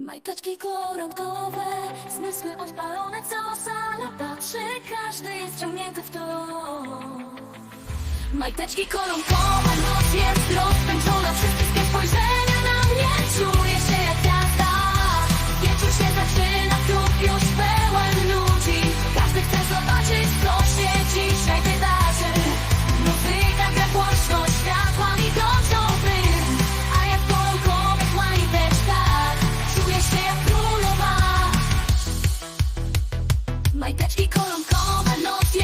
Majteczki koronkowe, zmysły odpalone, co sala patrzy, każdy jest wciągnięty w to. Majteczki koronkowe, noc jest rozpęczona. Majteczki koronkowe, noc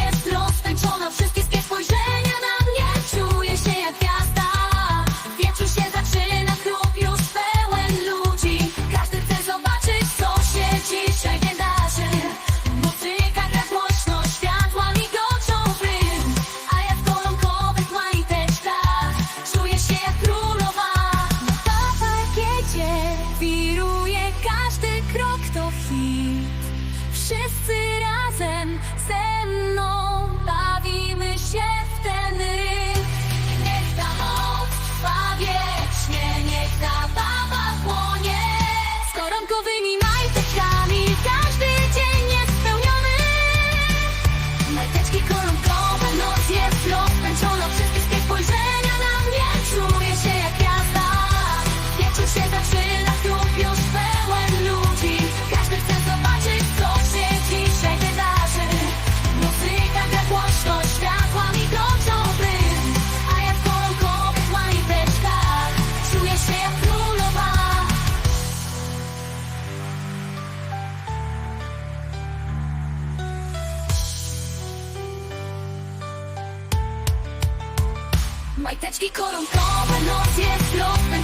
moving in Majteczki korunkowe, noc jest losem